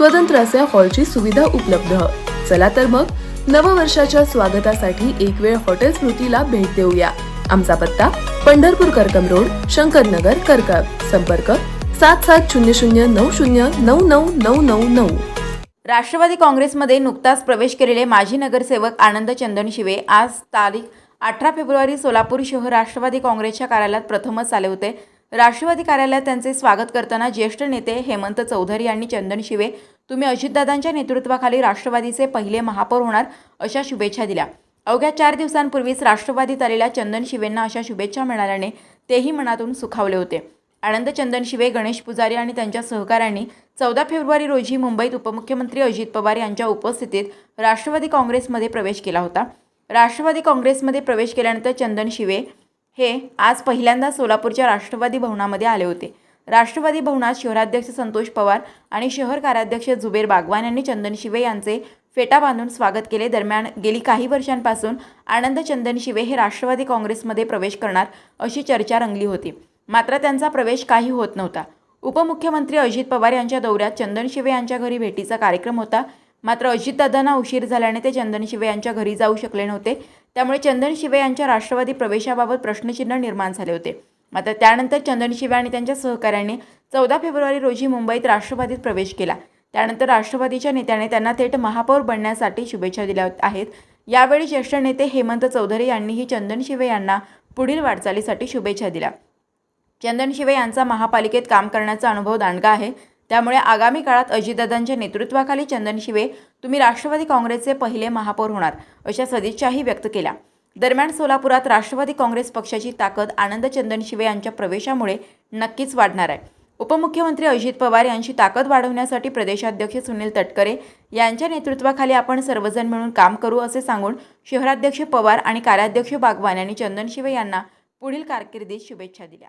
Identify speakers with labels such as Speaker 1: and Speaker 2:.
Speaker 1: स्वतंत्र असे हॉलची सुविधा उपलब्ध. चला तर मग नववर्षाच्या स्वागतासाठी एक वेळ हॉटेल स्मृतीला भेट देऊया. आमचा पत्ता पंढरपूर करकम रोड शंकरनगर करकम संपर्क सात सात शून्य शून्य नऊ शून्य नऊ नऊ नऊ नऊ नऊ.
Speaker 2: राष्ट्रवादी काँग्रेसमध्ये नुकताच प्रवेश केलेले माजी नगरसेवक आनंद चंदन शिवे आज तारीख अठरा फेब्रुवारी सोलापूर शहर राष्ट्रवादी काँग्रेसच्या कार्यालयात प्रथमच आले होते. राष्ट्रवादी कार्यालयात त्यांचे स्वागत करताना ज्येष्ठ नेते हेमंत चौधरी यांनी चंदनशिवे तुम्ही अजितदादांच्या नेतृत्वाखाली राष्ट्रवादीचे पहिले महापौर होणार अशा शुभेच्छा दिल्या. अवघ्या चार दिवसांपूर्वीच राष्ट्रवादीत आलेल्या चंदन शिवेंना अशा शुभेच्छा मिळाल्याने तेही मनातून सुखावले होते. आनंद चंदन शिवे गणेश पुजारी आणि त्यांच्या सहकाऱ्यांनी चौदा फेब्रुवारी रोजी मुंबईत उपमुख्यमंत्री अजित पवार यांच्या उपस्थितीत राष्ट्रवादी काँग्रेसमध्ये प्रवेश केला होता. राष्ट्रवादी काँग्रेसमध्ये प्रवेश केल्यानंतर चंदन शिवे हे आज पहिल्यांदा सोलापूरच्या राष्ट्रवादी भवनामध्ये आले होते. राष्ट्रवादी भवनात शहराध्यक्ष संतोष पवार आणि शहर कार्याध्यक्ष जुबेर बागवान यांनी चंदन शिवे यांचे फेटा बांधून स्वागत केले. दरम्यान गेली काही वर्षांपासून आनंद चंदन शिवे हे राष्ट्रवादी काँग्रेसमध्ये प्रवेश करणार अशी चर्चा रंगली होती. मात्र त्यांचा प्रवेश काही होत नव्हता. उपमुख्यमंत्री अजित पवार यांच्या दौऱ्यात चंदन शिवे यांच्या घरी भेटीचा कार्यक्रम होता. मात्र अजितदादांना उशीर झाल्याने ते चंदन शिवे यांच्या घरी जाऊ शकले नव्हते. त्यामुळे चंदन शिवे यांच्या राष्ट्रवादी प्रवेशाबाबत प्रश्नचिन्ह निर्माण झाले होते. मात्र त्यानंतर चंदन शिवे आणि त्यांच्या सहकाऱ्यांनी चौदा फेब्रुवारी रोजी मुंबईत राष्ट्रवादीत प्रवेश केला. त्यानंतर राष्ट्रवादीच्या नेत्याने त्यांना थेट महापौर बनण्यासाठी शुभेच्छा दिल्या आहेत. यावेळी ज्येष्ठ नेते हेमंत चौधरी यांनीही चंदन शिवे यांना पुढील वाटचालीसाठी शुभेच्छा दिल्या. चंदन शिवे यांचा महापालिकेत काम करण्याचा अनुभव दांडगा आहे. त्यामुळे आगामी काळात अजितदादांच्या नेतृत्वाखाली चंदन शिवे तुम्ही राष्ट्रवादी काँग्रेसचे पहिले महापौर होणार अशा सदिच्छाही व्यक्त केल्या. दरम्यान सोलापुरात राष्ट्रवादी काँग्रेस पक्षाची ताकद आनंद चंदन शिवे यांच्या प्रवेशामुळे नक्कीच वाढणार आहे. उपमुख्यमंत्री अजित पवार यांची ताकद वाढवण्यासाठी प्रदेशाध्यक्ष सुनील तटकरे यांच्या नेतृत्वाखाली आपण सर्वजण मिळून काम करू असे सांगून शहराध्यक्ष पवार आणि कार्याध्यक्ष बागवान यांनी चंदन शिवे यांना पुढील कारकिर्दीत शुभेच्छा दिल्या.